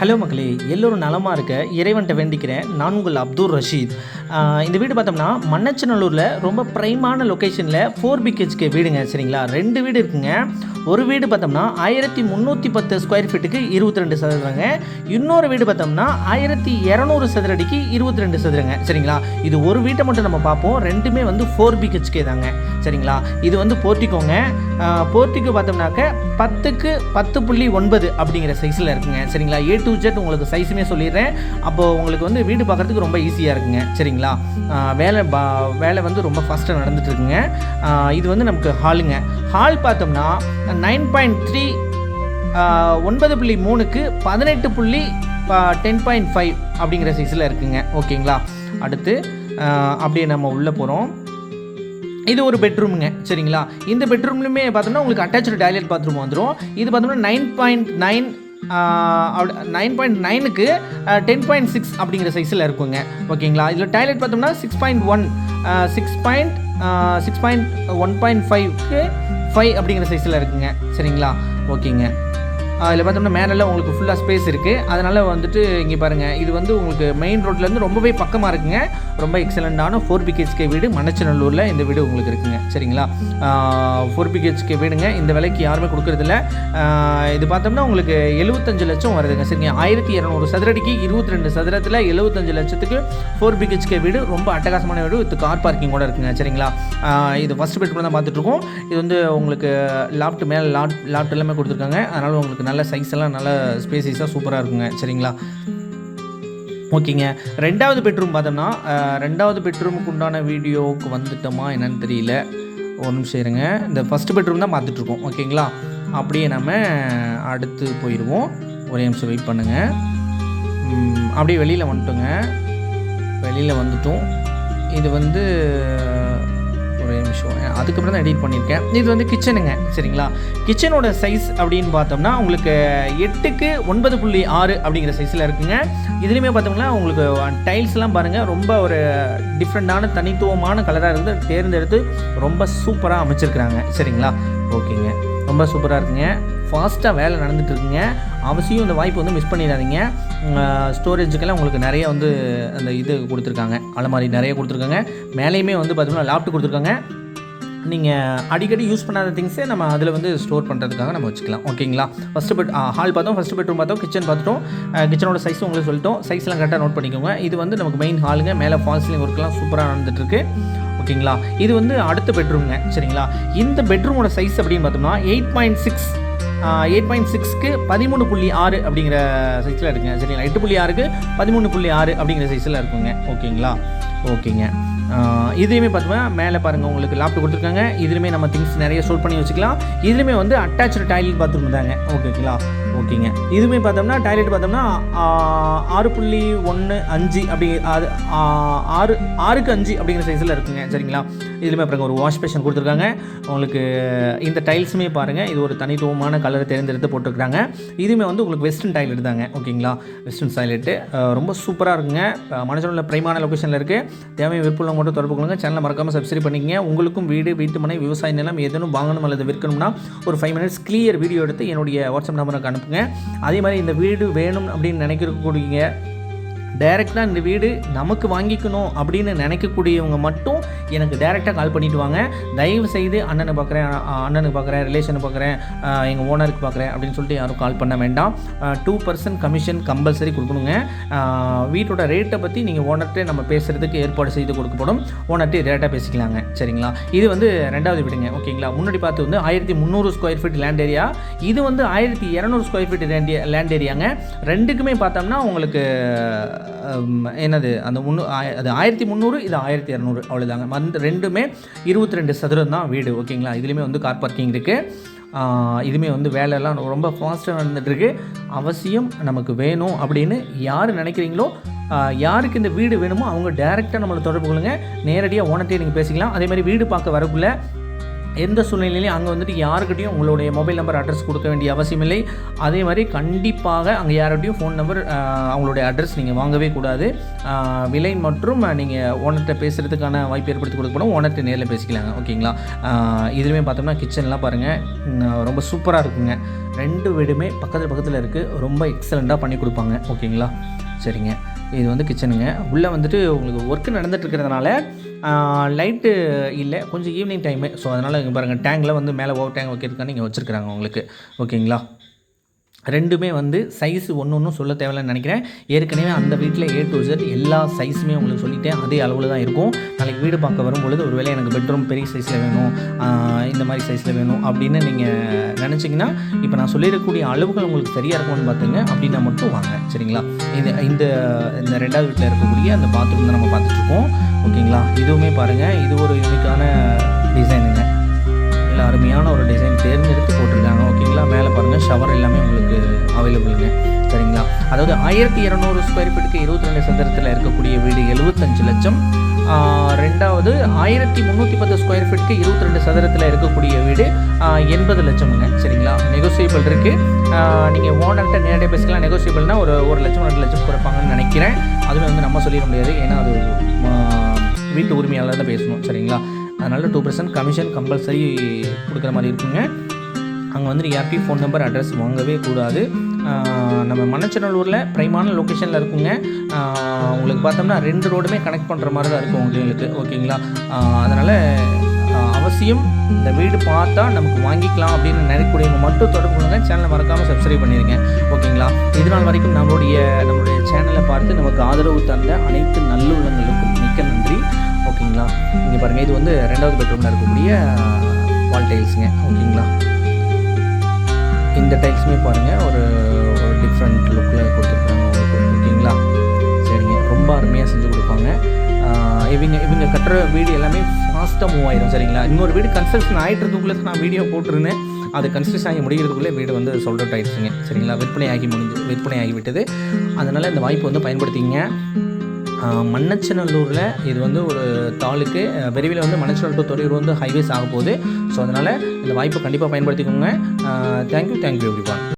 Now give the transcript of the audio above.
Hello மக்களே எல்லோரும் நலமாக இருக்க இறைவன்ட்ட வேண்டிக்கிறேன். நான் உங்கள் அப்துல் ரஷீத். இந்த வீடு பார்த்தோம்னா மன்னச்சநல்லூரில் ரொம்ப ப்ரைமான லொக்கேஷனில் ஃபோர் பிஹெச்கே வீடுங்க சரிங்களா? ரெண்டு வீடு இருக்குங்க. ஒரு வீடு பார்த்தோம்னா ஆயிரத்தி முந்நூற்றி பத்து ஸ்கொயர் ஃபீட்டுக்கு இருபத்தி ரெண்டு சதுரங்க. இன்னொரு வீடு பார்த்தோம்னா ஆயிரத்தி இரநூறு சதுரடிக்கு இருபத்தி ரெண்டு சதுரங்க சரிங்களா? இது ஒரு வீட்டை மட்டும் நம்ம பார்ப்போம். ரெண்டுமே வந்து ஃபோர் பிஹெச்கே தாங்க சரிங்களா? இது வந்து போர்ட்டிக்கோங்க போர்ட்டிக்கோ பார்த்தோம்னாக்க பத்துக்கு பத்து புள்ளி ஒன்பது அப்படிங்கிற சைஸில் இருக்குங்க சரிங்களா? ஏ டு ஜெட் உங்களுக்கு சைஸுமே சொல்லிடுறேன். அப்போது உங்களுக்கு வந்து வீடு பார்க்குறதுக்கு ரொம்ப ஈஸியாக இருக்குங்க. சரிங்களா? வேலை பா வேலை வந்து ரொம்ப ஃபாஸ்ட்டாக நடந்துட்டு இருக்குங்க இது வந்து நமக்கு ஹாலுங்க ஹால் பார்த்தோம்னா நைன் பாயிண்ட் த்ரீ ஒன்பது புள்ளி மூணுக்கு பதினெட்டு புள்ளி டென் பாயிண்ட் ஃபைவ் அப்படிங்கிற சைஸில் இருக்குங்க. ஓகேங்களா? அடுத்து அப்படியே நம்ம உள்ளே போகிறோம் இது ஒரு பெட்ரூமுங்க சரிங்களா? இந்த பெட்ரூம்லையுமே பார்த்தோம்னா உங்களுக்கு அட்டாச்சு டாய்லெட் பாத்ரூம் வந்துடும் இது பார்த்தோம்னா நைன் பாயிண்ட் நைன் அப்படி நைன் பாயிண்ட் நைனுக்கு டென் பாயிண்ட் சிக்ஸ் அப்படிங்கிற சைஸில் இருக்குங்க. ஓகேங்களா? இதில் டாய்லெட் பார்த்தோம்னா six point one six point six point one point ஃபைவ்க்கு ஃபைவ் அப்படிங்கிற சைஸில் இருக்குங்க. சரிங்களா? ஓகேங்க. அதில் பார்த்தோம்னா மேலெல்லாம் உங்களுக்கு ஃபுல்லாக ஸ்பேஸ் இருக்குது அதனால் வந்துட்டு இங்கே பாருங்கள் இது வந்து உங்களுக்கு மெயின் ரோட்லேருந்து ரொம்பவே பக்கமாக இருக்குங்க. ரொம்ப எக்ஸலண்ட்டான ஃபோர் பிஹெச்கே வீடு மணச்சநல்லூரில் இந்த வீடு உங்களுக்கு இருக்குங்க. சரிங்களா? ஃபோர் பிஹெச்கே வீடுங்க. இந்த விலைக்கு யாருமே கொடுக்குறதில்ல. இது பார்த்தோம்னா உங்களுக்கு எழுபத்தஞ்சு லட்சம் வருதுங்க. சரிங்க? ஆயிரத்தி இரநூறு சதுரடிக்கு இருபத்தி ரெண்டு சதுரத்தில் எழுபத்தஞ்சு லட்சத்துக்கு ஃபோர் பிஹெச்கே வீடு. ரொம்ப அட்டகாசமான வீடு. வித் கார் பார்க்கிங் கூட இருக்குங்க. சரிங்களா? இது ஃபஸ்ட் பெட்ரூம் தான் பார்த்துட்ருக்கோம் இது வந்து உங்களுக்கு லாப்ட் மேலே லாட் லாப்ட் எல்லாமே கொடுத்துருக்காங்க. அதனால் உங்களுக்கு நல்ல சைஸ் எல்லாம் நல்ல ஸ்பேசிஸாக சூப்பராக இருக்குங்க. சரிங்களா? ஓகேங்க. ரெண்டாவது பெட்ரூம் பார்த்தோம்னா ரெண்டாவது பெட்ரூமுக்கு உண்டான வீடியோவுக்கு வந்துட்டோமா என்னன்னு தெரியல. ஒரு நிமிஷம் இருங்க. இந்த ஃபஸ்ட்டு பெட்ரூம் தான் பார்த்துட்ருக்கோம் ஓகேங்களா? அப்படியே நம்ம அடுத்து போயிடுவோம் ஒரே நிமிஷம் வெயிட் பண்ணுங்கள் அப்படியே வெளியில் வந்துட்டோங்க. வெளியில் வந்துட்டோம். இது வந்து ஒரே நிமிஷம். அதுக்கப்புறம் தான் எடிட் பண்ணியிருக்கேன். இது வந்து கிச்சனுங்க சரிங்களா? கிச்சனோட சைஸ் அப்படின்னு பார்த்தோம்னா உங்களுக்கு எட்டுக்கு ஒன்பது புள்ளி ஆறு அப்படிங்கிற சைஸில் இருக்குங்க. இதுலேயுமே பார்த்தோம்னா உங்களுக்கு டைல்ஸ்லாம் பாருங்கள் ரொம்ப ஒரு டிஃப்ரெண்ட்டான தனித்துவமான கலராக இருந்து தேர்ந்தெடுத்து ரொம்ப சூப்பராக அமைச்சிருக்கிறாங்க. சரிங்களா? ஓகேங்க ரொம்ப சூப்பராக இருக்குங்க. ஃபாஸ்ட்டாக வேலை நடந்துட்டு இருக்குங்க அவசியம் இந்த வாய்ப்பு வந்து மிஸ் பண்ணிடாதீங்க. ஸ்டோரேஜுக்கெல்லாம் உங்களுக்கு நிறைய வந்து அந்த இது கொடுத்துருக்காங்க. அலமாரி நிறைய கொடுத்துருக்காங்க. மேலேயுமே வந்து பார்த்திங்கன்னா லேப்டாப் கொடுத்துருக்காங்க. நீங்கள் அடிக்கடி யூஸ் பண்ணாத திங்ஸே நம்ம அதில் வந்து ஸ்டோர் பண்ணுறதுக்காக நம்ம வச்சுக்கலாம். ஓகேங்களா ஃபஸ்ட்டு பெட் ஹால் பார்த்தோம். ஃபஸ்ட்டு பெட்ரூம் பார்த்தோம். கிச்சன் பார்த்துட்டோம். கிச்சனோட சைஸும் உங்களுக்கு சொல்லிட்டோம். சைஸ்லாம் கரெக்டாக நோட் பண்ணிக்கோங்க. இது வந்து நமக்கு மெயின் ஹாலுங்க மேலே ஃபால்ஸ்லிங் ஒர்க்லாம் சூப்பராக நடந்துட்டுருக்கு ஓகேங்களா இது வந்து அடுத்த பெட்ரூம்ங்க சரிங்களா? இந்த பெட்ரூமோட சைஸ் அப்படின்னு பார்த்தோம்னா eight point six eight point சிக்ஸ்க்கு பதிமூணு புள்ளி ஆறு அப்படிங்கிற சைஸில் இருக்குங்க. சரிங்களா? எட்டு புள்ளி ஆறுக்கு பதிமூணு புள்ளி ஆறு அப்படிங்கிற சைஸில் இருக்குங்க. ஓகேங்களா? ஓகேங்க. இதுலேயுமே பார்த்தோம்னா மேலே பாருங்கள் உங்களுக்கு லேப்டாப் கொடுத்துருக்காங்க. இதுலேயுமே நம்ம திங்ஸ் நிறைய ஸ்டோர் பண்ணி வச்சுக்கலாம். இதுலேயுமே வந்து அட்டாச்சு டாய்லெட் பாத்ரூம் தாங்க. ஓகேங்களா? ஓகேங்க. இதுவுமே பார்த்தோம்னா டாய்லெட் பார்த்தோம்னா ஆறு புள்ளி ஒன்று அஞ்சு அப்படி அது ஆறு ஆறுக்கு அஞ்சு அப்படிங்கிற சைஸில் இருக்குங்க. சரிங்களா? இதுலேயுமே அப்புறம் ஒரு வாஷ் பேஷன் கொடுத்துருக்காங்க. உங்களுக்கு இந்த டைல்ஸுமே பாருங்கள் இது ஒரு தனித்துவமான கலரை தேர்ந்தெடுத்து போட்டிருக்காங்க இதுவுமே வந்து உங்களுக்கு வெஸ்டர்ன் டைல் எடுத்தாங்க ஓகேங்களா வெஸ்டர்ன் டாய்லெட்டு ரொம்ப சூப்பராக இருக்குங்க. மனசோட பிரைமான லொக்கேஷனில் இருக்குது தேவையான விருப்பம் மட்டும் தொடர்பு கொள்ளுங்க. சேனலை மறக்காமல் சப்ஸ்கிரைப் பண்ணிக்கங்க. உங்களுக்கும் வீடு வீட்டு மனை விவசாய நிலம் ஏதேனும் வாங்கணும் அல்லது விற்கணும்னா ஒரு ஃபைவ் மினிட்ஸ் கிளியர் வீடியோ எடுத்து என்னுடைய வாட்ஸ்அப் நம்பருக்கு அனுப்புங்க. அதே மாதிரி இந்த வீடு வேணும் அப்படின்னு நினைக்கக்கூடிய டைரெக்டாக இந்த வீடு நமக்கு வாங்கிக்கணும் அப்படின்னு நினைக்கக்கூடியவங்க மட்டும் எனக்கு டைரெக்டாக கால் பண்ணிட்டு வாங்க. தயவு செய்து அண்ணனை பார்க்குறேன் அண்ணனுக்கு பார்க்குறேன் ரிலேஷனை பார்க்குறேன் எங்கள் ஓனருக்கு பார்க்குறேன் அப்படின்னு சொல்லிட்டு யாரும் கால் பண்ண வேண்டாம். டூ பர்சன்ட் கமிஷன் கம்பல்சரி கொடுக்கணுங்க. வீட்டோட ரேட்டை பற்றி நீங்கள் ஓனர்கிட்ட நம்ம பேசுகிறதுக்கு ஏற்பாடு செய்து கொடுக்கப்படும். ஓனர்கிட்ட ரேட்டாக பேசிக்கலாங்க. சரிங்களா? இது வந்து ரெண்டாவது வீடுங்க. ஓகேங்களா? முன்னாடி பார்த்து வந்து ஆயிரத்தி முந்நூறு ஸ்கொயர் ஃபீட் லேண்ட் ஏரியா இது வந்து ஆயிரத்தி இரநூறு ஸ்கொயர் ஃபீட் லேண்ட் லேண்ட் ஏரியாங்க ரெண்டுக்குமே பார்த்தோம்னா உங்களுக்கு என்னது அந்த முன்னூ அது ஆயிரத்தி முந்நூறு இது ஆயிரத்தி இரநூறு. அவ்வளோதாங்க வந்து ரெண்டுமே இருபத்தி ரெண்டு சதுரம் தான் வீடு ஓகேங்களா? இதுலேயுமே வந்து கார் பார்க்கிங் இருக்குது இதுவுமே வந்து வேலையெல்லாம் ரொம்ப ஃபாஸ்ட்டாக நடந்துகிட்ருக்கு அவசியம் நமக்கு வேணும் அப்படின்னு யார் நினைக்கிறீங்களோ யாருக்கு இந்த வீடு வேணுமோ அவங்க டேரெக்டாக நம்மளை தொடர்பு கொள்ளுங்கள் நேரடியாக ஓனர்ட்டே நீங்கள் பேசிக்கலாம். அதே மாதிரி வீடு பார்க்க வரக்குள்ளே எந்த சூழ்நிலையிலையும் அங்கே வந்துட்டு யாருக்கிட்டையும் உங்களுடைய மொபைல் நம்பர் அட்ரஸ் கொடுக்க வேண்டிய அவசியம் இல்லை அதே மாதிரி கண்டிப்பாக அங்கே யார்கிட்டையும் ஃபோன் நம்பர் அவங்களுடைய அட்ரஸ் நீங்கள் வாங்கவே கூடாது. விலை மற்றும் நீங்கள் ஓனர்கிட்ட பேசுகிறதுக்கான வாய்ப்பு ஏற்படுத்தி கொடுக்கப்படும் ஓனர்கிட்ட நேரில் பேசிக்கலாங்க ஓகேங்களா? இதுலேயுமே பார்த்தோம்னா கிச்சன்லாம் பாருங்கள் ரொம்ப சூப்பராக இருக்குங்க. ரெண்டு வீடுமே பக்கத்தில் பக்கத்தில் இருக்குது ரொம்ப எக்ஸலண்ட்டாக பண்ணி கொடுப்பாங்க ஓகேங்களா? சரிங்க. இது வந்து கிச்சனுங்க. உள்ளே வந்துட்டு உங்களுக்கு ஒர்க்கு நடந்துட்டு இருக்கிறதுனால லைட்டு இல்லை கொஞ்சம் ஈவினிங் டைமு ஸோ அதனால் இங்கே பாருங்கள் டேங்கில் வந்து மேலே ஓவர் டேங்க் வைக்கிறதுக்கான இங்கே வச்சுருக்குறாங்க உங்களுக்கு. ஓகேங்களா ரெண்டுமே வந்து சைஸ் ஒன்று ஒன்றும் சொல்ல தேவையில்லைன்னு நினைக்கிறேன். ஏற்கனவே அந்த வீட்டில் ஏ டு ஜெட் எல்லா சைஸுமே உங்களுக்கு சொல்லிட்டேன். அதே அளவில் தான் இருக்கும். நாளைக்கு வீடு பார்க்க வரும்பொழுது ஒருவேளை எனக்கு பெட்ரூம் பெரிய சைஸில் வேணும் இந்த மாதிரி சைஸில் வேணும் அப்படின்னு நீங்கள் நினச்சிங்கன்னா இப்போ நான் சொல்லியிருக்கக்கூடிய அளவுகள் உங்களுக்கு சரியாக இருக்கும்னு பார்த்துங்க. அப்படின்னா மட்டும் வாங்க. சரிங்களா? இது இந்த இந்த ரெண்டாவது வீட்டில் இருக்கக்கூடிய அந்த பாத்ரூம் தான் நம்ம பார்த்துட்ருக்கோம். ஓகேங்களா? இதுவுமே பாருங்கள் இது ஒரு யூனிக்கான டிசைனுங்க நல்ல அருமையான ஒரு டிசைன் தேர்ந்தெடுத்து போட்டிருக்காங்க. ஓகேங்களா மேலே பாருங்கள் ஷவர் எல்லாமே உங்களுக்கு அவைலபிளுங்க சரிங்களா? அதாவது ஆயிரத்தி இரநூறு ஸ்கொயர் ஃபீட்டுக்கு இருபத்தி ரெண்டு சதுரத்தில் இருக்கக்கூடிய வீடு எழுபத்தஞ்சு லட்சம். ரெண்டாவது ஆயிரத்தி முந்நூற்றி பத்து ஸ்கொயர் ஃபீட்டுக்கு இருபத்தி ரெண்டு சதுரத்தில் இருக்கக்கூடிய வீடு எண்பது லட்சம்ங்க. சரிங்களா? நெகோசியபிள் இருக்குது நீங்கள் ஓனர்கிட்ட நேரடியாக பேசிக்கலாம். நெகோசியபிள்னால் ஒரு ஒரு லட்சம் ரெண்டு லட்சம் குறைப்பாங்கன்னு நினைக்கிறேன். அதுவே வந்து நம்ம சொல்லிட முடியாது. ஏன்னா அது வீட்டு உரிமையாளர் தான் பேசணும். சரிங்களா? அதனால் டூ பர்சன்ட் கமிஷன் கம்பல்சரி கொடுக்குற மாதிரி இருக்குங்க. அங்கே வந்து யார்கிட்டையும் ஃபோன் நம்பர் அட்ரஸ் வாங்கவே கூடாது. நம்ம மண்ணச்சநல்லூரில் ப்ரைமான லொக்கேஷனில் இருக்குங்க. உங்களுக்கு பார்த்தோம்னா ரெண்டு ரோடுமே கனெக்ட் பண்ணுற மாதிரி தான் இருக்கும் உங்களுக்கு. ஓகேங்களா? அதனால் அவசியம் இந்த வீடு பார்த்தா நமக்கு வாங்கிக்கலாம் அப்படின்னு நினைக்கக்கூடியவங்க மட்டும் தொடர்பு கொள்ளுங்க. சேனலை மறக்காமல் சப்ஸ்கிரைப் பண்ணிடுங்க ஓகேங்களா? இது நாள் வரைக்கும் நம்மளுடைய நம்மளுடைய சேனலை பார்த்து நமக்கு ஆதரவு தந்த அனைத்து நல்லுள்ளங்களுக்கும் மிக்க நன்றி. ஓகேங்களா? இங்கே பாருங்கள் இது வந்து ரெண்டாவது பெட்ரூமில் இருக்கக்கூடிய வால் டைல்ஸுங்க ஓகேங்களா? இந்த டைல்ஸுமே பாருங்கள் ஒரு ஒரு டிஃப்ரெண்ட் லுக்கில் கொடுத்துருக்காங்க. உங்களுக்கு ஓகேங்களா? சரிங்க. ரொம்ப அருமையாக செஞ்சு கொடுப்பாங்க. இவங்க இவங்க கட்டுற வீடு எல்லாமே ஃபாஸ்ட்டாக மூவ் ஆயிடும் சரிங்களா? இன்னொரு வீடு கன்ஸ்ட்ரக்ஷன் ஆகிட்டு இருக்கக்குள்ளே நான் வீடியோ போட்டிருந்தேன். அது கன்ஸ்ட்ரக்ஷன் ஆகி முடிகிறதுக்குள்ளே வீடு வந்து sold out சரிங்களா? விற்பனை ஆகி முடிஞ்சு விற்பனை ஆகிவிட்டது. அதனால் இந்த வாய்ப்பு வந்து பயன்படுத்திங்க மண்ணச்சநல்லூரில் இது வந்து ஒரு தாலுக்கு விரைவில் வந்து மண்ணச்சநல்லூர் டு தொழில் வந்து ஹைவேஸ் ஆக போகுது. ஸோ அதனால் இந்த வாய்ப்பை கண்டிப்பாக பயன்படுத்திக்கோங்க. Thank you thank you every